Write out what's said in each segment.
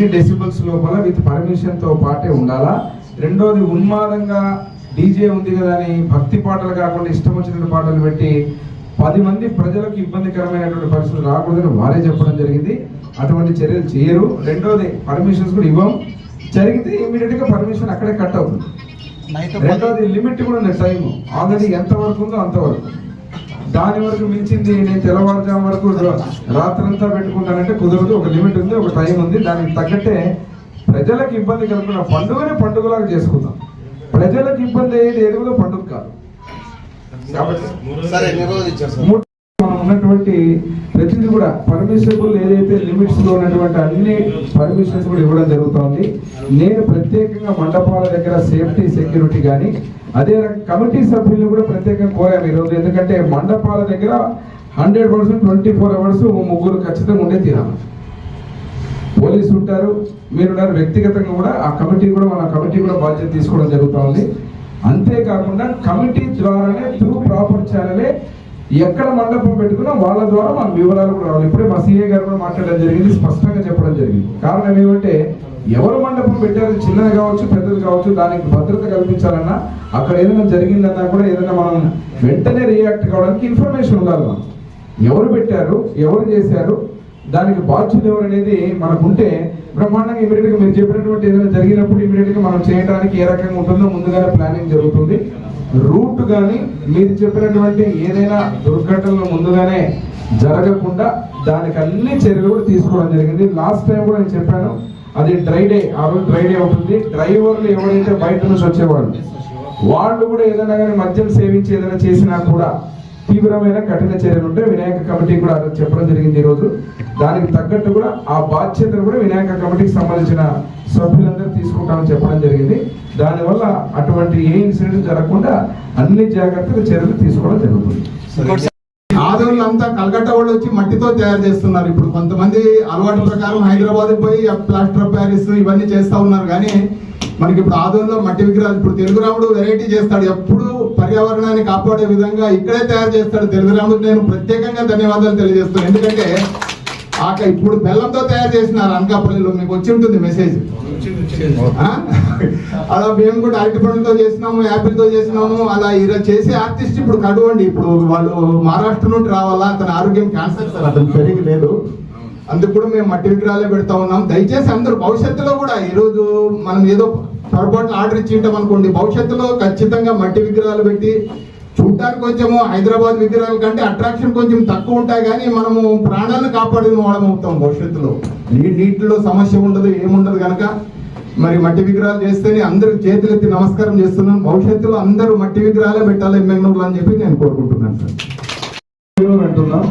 ఎన్ని డెసిబల్స్ లోపల విత్ పర్మిషన్తో పాటే ఉండాలా? రెండోది ఉన్మాదంగా డీజే ఉంది కదా అని భక్తి పాటలు కాకుండా ఇష్టం వచ్చిన పాటలు పెట్టి పది మంది ప్రజలకు ఇబ్బందికరమైనటువంటి పరిస్థితులు రాకూడదని వారే చెప్పడం జరిగింది. అటువంటి చర్యలు చేయరు. రెండోది పర్మిషన్స్ కూడా ఇవ్వం. జరిగితే ఇమీడియట్గా పర్మిషన్ అక్కడే కట్ అవుతుంది. రెండోది లిమిట్ కూడా ఉంది టైం ఆల్రెడీ ఎంత వరకు ఉందో అంతవరకు. దాని వరకు మించింది నేను తెల్లవారుజాము వరకు రాత్రంతా పెట్టుకుంటానంటే కుదరదు. ఒక లిమిట్ ఉంది ఒక టైం ఉంది. దానికి తగ్గట్టే ప్రజలకు ఇబ్బంది కలుగుతున్న పండుగనే పండుగలాగా చేసుకుందాం. ప్రజలకు ఇబ్బంది అయ్యేది ఏది కూడా పండుగ కాదు. ఉన్నటువంటి ప్రతిదీ కూడా పర్మిషబుల్ ఏదైతే లిమిట్స్లో ఉన్నటువంటి అన్ని పర్మిషన్స్ కూడా ఇవ్వడం జరుగుతోంది. నేను ప్రత్యేకంగా మండపాల దగ్గర సేఫ్టీ సెక్యూరిటీ కానీ అదే కమిటీ సభ్యులు కూడా ప్రత్యేకంగా కోరాము ఈరోజు. ఎందుకంటే మండపాల దగ్గర hundred percent twenty four hours ముగ్గురు ఖచ్చితంగా ఉండే తీరాలి పోలీసు ఉంటారు మీరున్నారు వ్యక్తిగతంగా కూడా ఆ కమిటీ కూడా మన కమిటీ కూడా బాధ్యత తీసుకోవడం జరుగుతూ ఉంది అంతేకాకుండా కమిటీ ద్వారానే త్రూ ప్రాపర్ ఛానలే ఎక్కడ మండపం పెట్టుకున్నా వాళ్ళ ద్వారా మనకు వివరాలు కూడా రావాలి. ఇప్పుడే మా సీఏ గారు కూడా మాట్లాడడం జరిగింది స్పష్టంగా చెప్పడం జరిగింది. కారణం ఏమంటే ఎవరు మండపం పెట్టారు? చిన్నది కావచ్చు పెద్దది కావచ్చు దానికి భద్రత కల్పించాలన్నా అక్కడ ఏదైనా జరిగిందన్నా కూడా ఏదైనా మనం వెంటనే రియాక్ట్ కావడానికి ఇన్ఫర్మేషన్ ఉండాలి మనం. ఎవరు పెట్టారు? ఎవరు చేశారు? దానికి బాధ్యులు ఎవరు అనేది మనకుంటే బ్రహ్మాండంగా ఇమీడియట్గా మీరు చెప్పినటువంటి ఏదైనా జరిగినప్పుడు ఇమీడియట్గా మనం చేయడానికి ఏ రకంగా ఉంటుందో ముందుగానే ప్లానింగ్ జరుగుతుంది. రూట్ కానీ మీరు చెప్పినటువంటి ఏదైనా దుర్ఘటనలు ముందుగానే జరగకుండా దానికి అన్ని చర్యలు కూడా తీసుకోవడం జరిగింది. లాస్ట్ టైం కూడా నేను చెప్పాను అది డ్రై డే ఆ రోజు డ్రై డే ఉంటుంది డ్రైవర్లు ఎవరైతే బయట నుంచి వచ్చేవాళ్ళు వాళ్ళు కూడా ఏదైనా కానీ మద్యం సేవించి ఏదైనా చేసినా కూడా తీవ్రమైన కఠిన చర్యలు ఉంటే వినాయక కమిటీ కూడా చెప్పడం జరిగింది ఈరోజు దానికి తగ్గట్టు కూడా ఆ బాధ్యతను కూడా వినాయక కమిటీకి సంబంధించిన సభ్యులందరూ తీసుకుంటామని చెప్పడం జరిగింది. దానివల్ల అటువంటి ఏ ఇన్సిడెంట్ జరగకుండా అన్ని జాగ్రత్తలు చర్యలు తీసుకోవడం జరుగుతుంది. ఆదోళ్ళు అంతా కలకట్ట వాళ్ళు వచ్చి మట్టితో తయారు చేస్తున్నారు. ఇప్పుడు కొంతమంది అలవాటు ప్రకారం హైదరాబాద్ పోయి ప్లాస్టర్ ఆఫ్ ప్యారిస్ ఇవన్నీ చేస్తూ ఉన్నారు. కానీ మనకి ఇప్పుడు ఆదోళనలో మట్టి విగ్రహాలు ఇప్పుడు తెలుగు రాముడు వెరైటీ చేస్తాడు. ఎప్పుడు పర్యావరణాన్ని కాపాడే విధంగా ఇక్కడే తయారు చేస్తాడు తెలుగు రాముడు. నేను ప్రత్యేకంగా ధన్యవాదాలు తెలియజేస్తాను ఎందుకంటే ఆక ఇప్పుడు బెల్లంతో తయారు చేసినారు అనకాపల్లిలో మీకు వచ్చి ఉంటుంది మెసేజ్? అలా మేము కూడా అరటి పండుతో చేసినాము యాపిల్తో చేసినాము అలా ఇలా చేసే ఆర్టిస్ట్ ఇప్పుడు కడువండి ఇప్పుడు వాళ్ళు మహారాష్ట్ర నుండి రావాలా? అతని ఆరోగ్యం క్యాన్సర్ సార్. అతను పెరిగి లేదు. అందుకు కూడా మేము మట్టి విగ్రహాలే పెడతా ఉన్నాం. దయచేసి అందరూ భవిష్యత్తులో కూడా ఈ రోజు మనం ఏదో పొరపాటు ఆర్డర్ ఇచ్చి ఉంటాం అనుకోండి. భవిష్యత్తులో ఖచ్చితంగా మట్టి విగ్రహాలు పెట్టి చూడటానికి కొంచెము హైదరాబాద్ విగ్రహాల కంటే అట్రాక్షన్ కొంచెం తక్కువ ఉంటాయి కానీ మనము ప్రాణాలను కాపాడిన వాళ్ళం అవుతాం భవిష్యత్తులో. నీటిలో సమస్య ఉండదు ఏముండదు కనుక మరి మట్టి విగ్రహాలు చేస్తేనే అందరూ చేతులెత్తి నమస్కారం చేస్తున్నాం. భవిష్యత్తులో అందరూ మట్టి విగ్రహాలే పెట్టాలి ఎమ్మెల్యేలు అని చెప్పి నేను కోరుకుంటున్నాను సార్. అంటున్నాం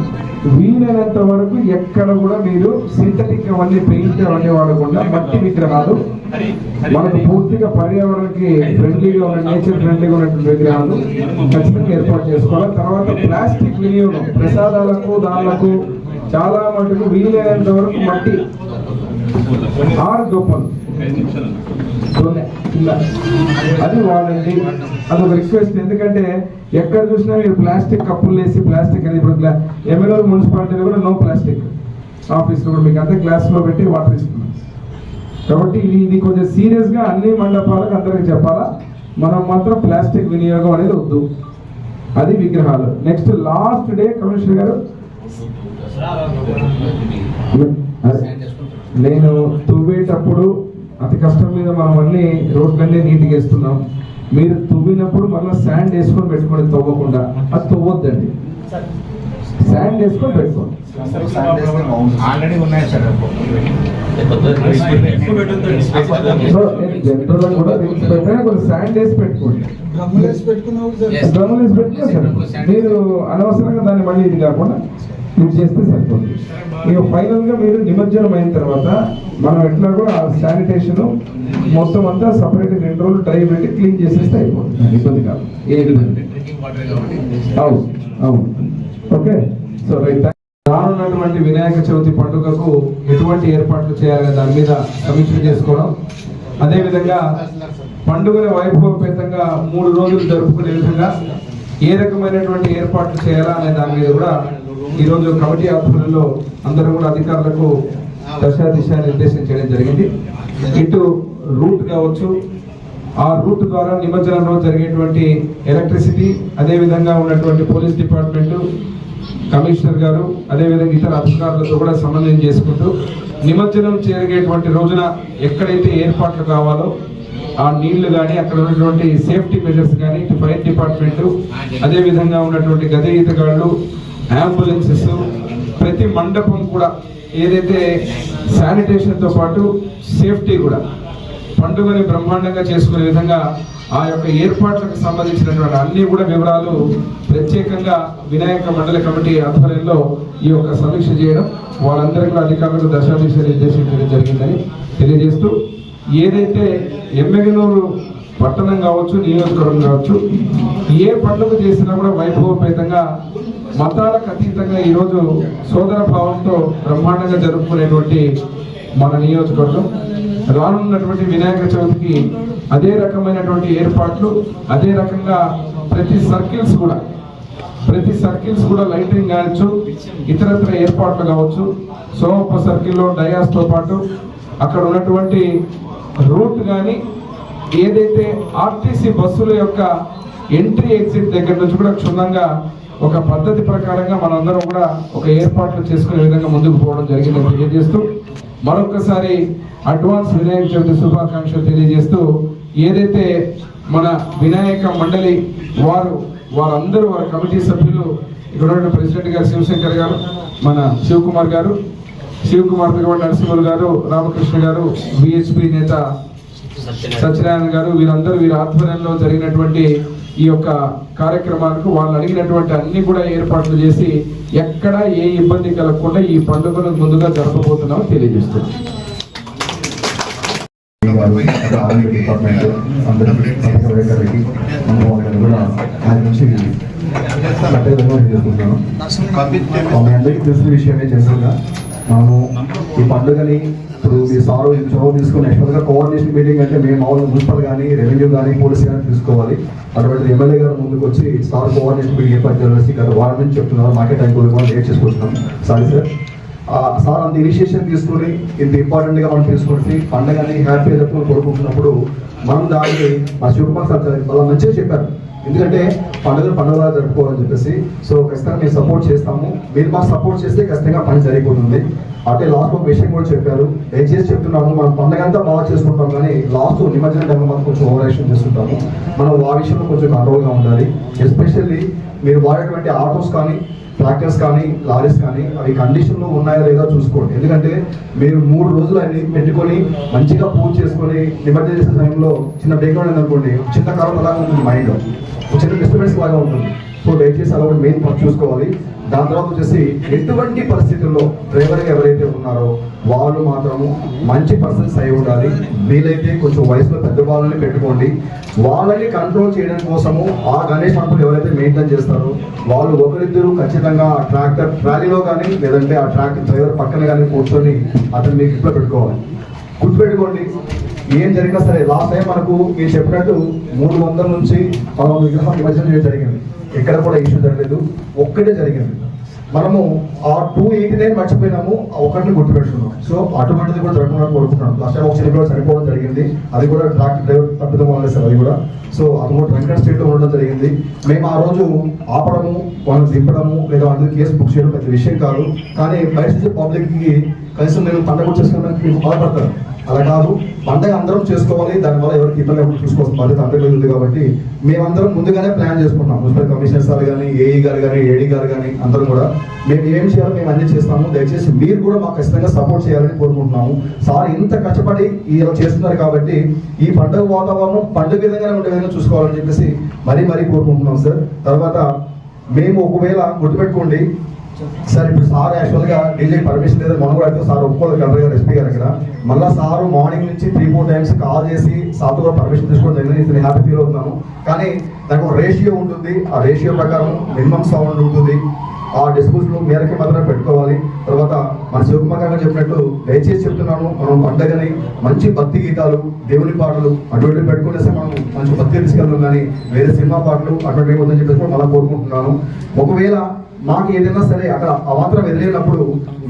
వీలైనంత వరకు ఎక్కడ కూడా మీరు సింథటిక్ అవన్నీ పెయింట్ అవన్నీ వాడకుండా మట్టి విగ్రహాలు మనకు పూర్తిగా పర్యావరణకి ఫ్రెండ్లీగా ఉన్న నేచర్ ఫ్రెండ్లీగా ఉన్నటువంటి విగ్రహాలు ఖచ్చితంగా ఏర్పాటు చేసుకోవాలి. తర్వాత ప్లాస్టిక్ వినియోగం ప్రసాదాలకు దానిలకు చాలా మటుకు వీలైనంత వరకు మట్టి. ఆరు గొప్పలు అది వాడండి అది ఒక రిక్వెస్ట్ ఎందుకంటే ఎక్కడ చూసినా మీరు ప్లాస్టిక్ కప్పులు వేసి ప్లాస్టిక్ అనేది ఇప్పుడు ఎమ్మెల్యే మున్సిపాలిటీలో కూడా నో ప్లాస్టిక్ ఆఫీస్లో కూడా మీకు అంతా గ్లాస్లో పెట్టి వాటర్ ఇస్తున్నాం. కాబట్టి ఇది ఇది కొంచెం సీరియస్గా అన్ని మండపాలకు అందరికి చెప్పాలా? మనం మాత్రం ప్లాస్టిక్ వినియోగం అనేది వద్దు. అది విగ్రహాలు. నెక్స్ట్ లాస్ట్ డే కమిషనర్ గారు. నేను తువ్వేటప్పుడు అతి కష్టం మీద మనం అన్ని రోడ్లన్నీ నీట్గా వేస్తున్నాం మీరు తువ్వినప్పుడు మళ్ళీ శాండ్ వేసుకొని పెట్టుకోండి తవ్వకుండా. అది తవ్వొద్దండి. శాండ్ వేసుకొని పెట్టుకోండి. ఆల్రెడీ ఉన్నాయి సార్. సో నేను జంతువులను కూడా రిల్స్ పెట్టినా కొంచెం శాండ్ వేసి పెట్టుకోండి. డ్రమ్ములు వేసి పెట్టుకున్నా సరే. మీరు అనవసరంగా దాన్ని మళ్ళీ ఇది కాకుండా ఇది చేస్తే సరిపోతుంది. ఇక ఫైనల్గా మీరు నిమజ్జనం అయిన తర్వాత మనం ఎట్లా కూడా శానిటేషన్ మొత్తం అంతా సపరేట్ రెండు రోజులు డ్రై పెట్టి క్లీన్ చేసేస్తే అయిపోతుంది. ఇబ్బంది కాదు. ఏ అవును అవును. Okay so right. రానున్నటువంటి వినాయక చవితి పండుగకు ఎటువంటి ఏర్పాట్లు చేయాలనే దాని మీద సమీక్ష చేసుకోవడం. అదేవిధంగా పండుగను వైభవపేతంగా మూడు రోజులు జరుపుకునే విధంగా ఏ రకమైనటువంటి ఏర్పాట్లు చేయాలా అనే దాని మీద కూడా ఈరోజు కమిటీ ఆధ్వర్యంలో అందరూ కూడా అధికారులకు దశా దిశ నిర్దేశం చేయడం జరిగింది. ఇటు రూట్ కావచ్చు ఆ రూట్ ద్వారా నిమజ్జనంలో జరిగేటువంటి ఎలక్ట్రిసిటీ అదే విధంగా ఉన్నటువంటి పోలీస్ డిపార్ట్మెంట్ కమిషనర్ గారు అదేవిధంగా ఇతర అధికారులతో కూడా సమన్వయం చేసుకుంటూ నిమజ్జనం జరిగేటువంటి రోజున ఎక్కడైతే ఏర్పాట్లు కావాలో ఆ నీళ్ళు కానీ అక్కడ ఉన్నటువంటి సేఫ్టీ మెజర్స్ కానీ ఇటు ఫైర్ డిపార్ట్మెంట్ అదే విధంగా ఉన్నటువంటి గదే ఈతగాళ్ళు అంబులెన్సెస్ ప్రతి మండపం కూడా ఏదైతే శానిటేషన్తో పాటు సేఫ్టీ కూడా పండుగని బ్రహ్మాండంగా చేసుకునే విధంగా ఆ యొక్క ఏర్పాట్లకు సంబంధించినటువంటి అన్ని కూడా వివరాలు ప్రత్యేకంగా వినాయక మండలి కమిటీ ఆధ్వర్యంలో ఈ యొక్క సమీక్ష చేయడం వాళ్ళందరికీ అధికారులకు దశాదిశ నిర్దేశించడం జరిగిందని తెలియజేస్తూ ఏదైతే ఎమ్మెగనూరు పట్టణం కావచ్చు నియోజకవర్గం కావచ్చు ఏ పండుగ చేసినా కూడా వైభవపేతంగా మతాలకు అతీతంగా ఈరోజు సోదర భావంతో బ్రహ్మాండంగా జరుపుకునేటువంటి మన నియోజకవర్గం. రానున్నటువంటి వినాయక చవితికి అదే రకమైనటువంటి ఏర్పాట్లు అదే రకంగా ప్రతి సర్కిల్స్ కూడా ప్రతి సర్కిల్స్ కూడా లైటింగ్ కావచ్చు ఇతరత్ర ఏర్పాట్లు కావచ్చు సోమప్ప సర్కిల్లో డయాస్తో పాటు అక్కడ ఉన్నటువంటి రూట్ కానీ ఏదైతే ఆర్టీసీ బస్సుల యొక్క ఎంట్రీ ఎగ్జిట్ దగ్గర నుంచి కూడా క్షుణ్ణంగా ఒక పద్ధతి ప్రకారంగా మనందరం కూడా ఒక ఏర్పాట్లు చేసుకునే విధంగా ముందుకు పోవడం జరిగిందని తెలియజేస్తూ మరొకసారి అడ్వాన్స్ వినాయక చవితి శుభాకాంక్షలు తెలియజేస్తూ ఏదైతే మన వినాయక మండలి వారు వారందరూ వారి కమిటీ సభ్యులు ఇక్కడ ఉన్న ప్రెసిడెంట్ గారు శివశంకర్ గారు మన శివకుమార్ గారు శివకుమార్ దగ్గర నరసింహులు గారు రామకృష్ణ గారు బిహెచ్పి నేత సత్యనారాయణ గారు వీరందరూ వీరి ఆధ్వర్యంలో జరిగినటువంటి ఈ యొక్క కార్యక్రమాలకు వాళ్ళు అడిగినటువంటి అన్ని కూడా ఏర్పాట్లు చేసి ఎక్కడ ఏ ఇబ్బంది కలగకుండా ఈ పండుగను ముందుగా జరపబోతున్నామో అందరికీ తెలిసిన విషయమే జనరల్గా మనము ఈ పండుగని ఇప్పుడు మీ సారు చొరవ తీసుకుని యాక్చువల్గా కోఆర్డినేషన్ మీటింగ్ అంటే మేము మామూలు మున్సిపల్ కానీ రెవెన్యూ కానీ పోలీస్ కానీ తీసుకోవాలి అటువంటి ఎమ్మెల్యే గారు ముందుకు వచ్చి సార్ కోఆర్డినేషన్ మీటింగ్ ఏర్పాటు చేసి గత వారం నుంచి చెప్తున్నారు. మాకే టైం కూడా లేట్ చేసుకుంటున్నాం. సారీ సార్ సార్ అంత ఇనిషియేషన్ తీసుకొని ఇంత ఇంపార్టెంట్గా మనం తీసుకొని పండుగని హ్యాపీ చెప్పుకొని కోరుకుంటున్నప్పుడు మనం దాన్ని మా శివకుమార్ సార్ చాలా మంచిగా చెప్పారు. ఎందుకంటే పండుగలు పండుగలా జరుపుకోవాలని చెప్పేసి సో ఖచ్చితంగా మేము సపోర్ట్ చేస్తాము. మీరు మాకు సపోర్ట్ చేస్తే ఖచ్చితంగా పని జరిగిపోతుంది. అంటే లాస్ట్ ఒక విషయం కూడా చెప్పారు. దయచేసి చెప్తున్నాము మనం పండుగ అంతా బాగా చేసుకుంటాం కానీ లాస్ట్ నిమజ్జన టైంలో మనం కొంచెం ఓవర్ యాక్షన్ చేస్తుంటాము. మనం ఆ విషయంలో కొంచెం కంట్రోల్గా ఉండాలి. ఎస్పెషల్లీ మీరు వాడేటువంటి ఆటోస్ కానీ ట్రాక్టర్స్ కానీ లారీస్ కానీ అవి కండిషన్లో ఉన్నాయా లేదా చూసుకోండి. ఎందుకంటే మీరు మూడు రోజులు అన్ని పెట్టుకొని మంచిగా పూజ చేసుకొని నిమజ్జనం చేసే సమయంలో చిన్న బ్రేక్డౌన్ అనుకోండి చిన్న కాలం అలాగా ఉంటుంది మైండ్ చిన్న డిస్టర్బెన్స్ లాగా ఉంటుంది. సో దయచేసి అలా కూడా మెయిన్ పని చూసుకోవాలి. దాని తర్వాత వచ్చేసి ఎటువంటి పరిస్థితుల్లో డ్రైవర్ ఎవరైతే ఉన్నారో వాళ్ళు మాత్రము మంచి పర్సన్స్ అయి ఉండాలి. వీలైతే కొంచెం వయసులో పెద్ద వాళ్ళని పెట్టుకోండి. వాళ్ళని కంట్రోల్ చేయడం కోసము ఆ గణేష్ మండపం ఎవరైతే మెయింటైన్ చేస్తారో వాళ్ళు ఒకరిద్దరు ఖచ్చితంగా ఆ ట్రాక్టర్ ట్రాలీలో కానీ లేదంటే ఆ ట్రాక్టర్ డ్రైవర్ పక్కన కానీ కూర్చొని అతను మీకు ఇంట్లో పెట్టుకోవాలి. గుర్తుపెట్టుకోండి ఏం జరిగినా సరే లాస్ట్ టైం మనకు మీరు చెప్పినట్టు మూడు వందల నుంచి మనం విగ్రహం విభజన చేయడం జరిగింది. ఎక్కడ కూడా ఇష్యూ జరగలేదు. ఒక్కటే జరిగింది. మనము ఆ టూ ఎయిటీ నైన్ మర్చిపోయినాము ఒకటిని గుర్తుపెట్టుకున్నాం. సో అటువంటిది కూడా జరగకుండా కోరుకుంటున్నాం. లాస్ట్ టైం ఒక చిన్న కూడా చనిపోవడం జరిగింది. అది కూడా ట్రాక్టర్ డ్రైవర్ తప్పిదం వల్ల సార్ అది కూడా. సో అది కూడా డ్రంకర్ స్టేట్లో ఉండడం జరిగింది. మేము ఆ రోజు ఆపడము వాళ్ళని దింపడము లేదా అందరికి కేసు బుక్ చేయడం పెద్ద విషయం కాదు. కానీ బయట పబ్లిక్కి కలిసి కి కనీసం నేను పండగ చేసుకోవడానికి మీకు బాధపడతారు. అలా కాదు. పండగ అందరం చేసుకోవాలి. దానివల్ల ఎవరికి ఇబ్బంది ఎవరు చూసుకోవాల్సిన బాధ్యత అందరి ఉంది కాబట్టి మేమందరం ముందుగానే ప్లాన్ చేసుకుంటాం. మున్సిపల్ కమిషనర్ సార్ కానీ ఏఈ గారు కానీ ఏడీ గారు కానీ అందరం కూడా మేము ఏం చేయాలో మేము అన్ని చేస్తాము. దయచేసి మీరు కూడా మాకు ఖచ్చితంగా సపోర్ట్ చేయాలని కోరుకుంటున్నాము. సార్ ఇంత కష్టపడి ఇలా చేస్తున్నారు కాబట్టి ఈ పండుగ వాతావరణం పండుగ విధంగానే ఉండే విధంగా చూసుకోవాలని చెప్పేసి మరీ మరీ కోరుకుంటున్నాం సార్. తర్వాత మేము ఒకవేళ గుర్తుపెట్టుకోండి సార్ ఇప్పుడు సార్ యాక్చువల్గా పర్మిషన్ లేదా మనం కూడా అయితే సార్ ఒప్పుకోలేదు కలెక్టర్ గారు ఎస్పీ గారు ఇక్కడ. మళ్ళీ సార్ మార్నింగ్ నుంచి త్రీ ఫోర్ టైమ్స్ కాల్ చేసి సార్తో కూడా పర్మిషన్ తీసుకోవడం జరిగింది నేను హ్యాపీ ఫీల్ అవుతున్నాను. కానీ దానికి ఒక రేషియో ఉంటుంది ఆ రేషియో ప్రకారం మినిమం సౌండ్ ఉంటుంది. ఆ డిస్పోజల్ మేరకి మాత్రమే పెట్టుకోవాలి. తర్వాత మన శివకుమార్ గారు చెప్పినట్టు దయచేసి చెప్తున్నాను మనం పండగని మంచి భక్తి గీతాలు దేవుని పాటలు అటువంటివి పెట్టుకునేస్తే మనం మంచి భక్తి తీసుకెళ్తాం. కానీ వేరే సినిమా పాటలు అటువంటివి ఉందని చెప్పేసి కూడా మనం కోరుకుంటున్నాను. ఒకవేళ మాకు ఏదైనా సరే అక్కడ అవాంతరం ఎదురైనప్పుడు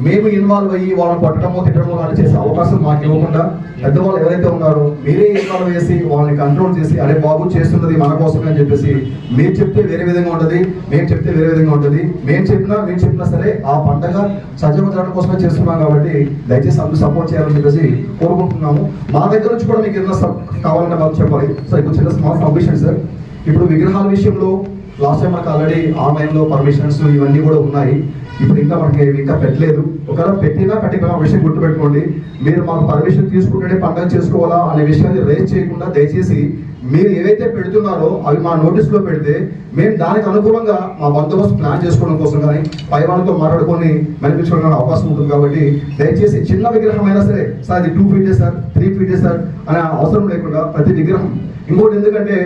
మేము ఇన్వాల్వ్ అయ్యి వాళ్ళని పట్టడమో తిట్టడమో లాంటి చేసే అవకాశం మాకు ఇవ్వకుండా పెద్దవాళ్ళు ఎవరైతే ఉన్నారో మీరే ఇన్వాల్వ్ చేసి వాళ్ళని కంట్రోల్ చేసి అరే బాబు చేస్తున్నది మన కోసమే అని చెప్పేసి మీరు చెప్తే వేరే విధంగా ఉంటుంది మేము చెప్తే వేరే విధంగా ఉంటుంది. మేము చెప్పినా మీరు చెప్పినా సరే ఆ పండగ సజీవ జరగడం కోసమే చేస్తున్నాం కాబట్టి దయచేసి అందరూ సపోర్ట్ చేయాలని చెప్పేసి కోరుకుంటున్నాము. మా దగ్గర నుంచి కూడా మీకు ఏదైనా కావాలంటే మాకు చెప్పాలి. సార్ ఇప్పుడు చిన్న స్మాల్ కంపిషన్ సార్. ఇప్పుడు విగ్రహాల విషయంలో లాస్ట్ టైం మనకు ఆల్రెడీ ఆన్లైన్లో పర్మిషన్స్ ఇవన్నీ కూడా ఉన్నాయి. ఇప్పుడు ఇంకా మనకి ఇంకా పెట్టలేదు. ఒకవేళ పెట్టినా పెట్టిపోయినా విషయం గుర్తుపెట్టుకోండి. మీరు మాకు పర్మిషన్ తీసుకుంటేనే పండుగ చేసుకోవాలా అనే విషయాన్ని రేజ్ చేయకుండా దయచేసి మీరు ఏవైతే పెడుతున్నారో అవి మా నోటీస్లో పెడితే మేము దానికి అనుకూలంగా మా బందోబస్తు ప్లాన్ చేసుకోవడం కోసం కానీ పై వాళ్ళతో మాట్లాడుకొని మనిపించుకోవడానికి అవకాశం ఉంటుంది కాబట్టి దయచేసి చిన్న విగ్రహం అయినా సరే సార్ అది టూ ఫీటే సార్ త్రీ ఫీటే సార్ అనే అవసరం లేకుండా ప్రతి విగ్రహం. ఇంకోటి ఎందుకంటే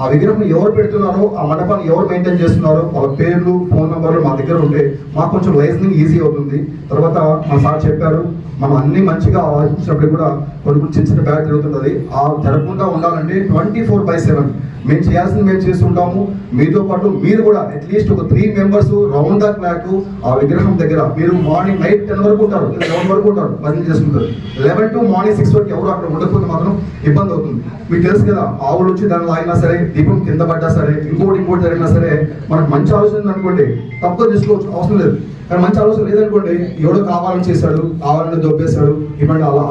ఆ విగ్రహం ఎవరు పెడుతున్నారో ఆ మండపాన్ని ఎవరు మెయింటైన్ చేస్తున్నారో వాళ్ళ పేర్లు ఫోన్ నెంబర్లు మా దగ్గర ఉంటే మాకు కొంచెం లైసెన్సింగ్ ఈజీ అవుతుంది. తర్వాత మా సార్ చెప్పారు మనం అన్ని మంచిగా ఆలోచించినప్పుడు కూడా కొన్ని కొన్ని చిన్న చిన్న బ్యాడ్ జరుగుతుంటుంది. ఆ జరగకుండా ఉండాలంటే ట్వంటీ ఫోర్ బై సెవెన్ మేము చేయాల్సింది మేము చేస్తుంటాము. మీతో పాటు మీరు కూడా అట్లీస్ట్ ఒక three members round the clock ఆ విగ్రహం దగ్గర. మీరు మార్నింగ్ నైట్ టెన్ వరకు ఉంటారు లెవెన్ వరకు ఉంటారు భజన చేసుకుంటారు లెవెన్ టు మార్నింగ్ సిక్స్ వరకు ఎవరు అక్కడ ఉండకపోతే మాత్రం ఇబ్బంది అవుతుంది. మీకు తెలుసు కదా ఆవులు వచ్చి దానిలో అయినా సరే దీపం కింద పడ్డా సరే ఇంకోటి ఇంకోటి జరిగినా సరే మనకు మంచి ఆలోచన ఉంది అనుకోండి తప్పుగా తీసుకోవచ్చు అవసరం లేదు. కానీ మంచి ఆలోచన లేదనుకోండి ఎవడో కావాలని చేశాడు కావాలని దొబ్బేశాడు ఇటువంటి అలా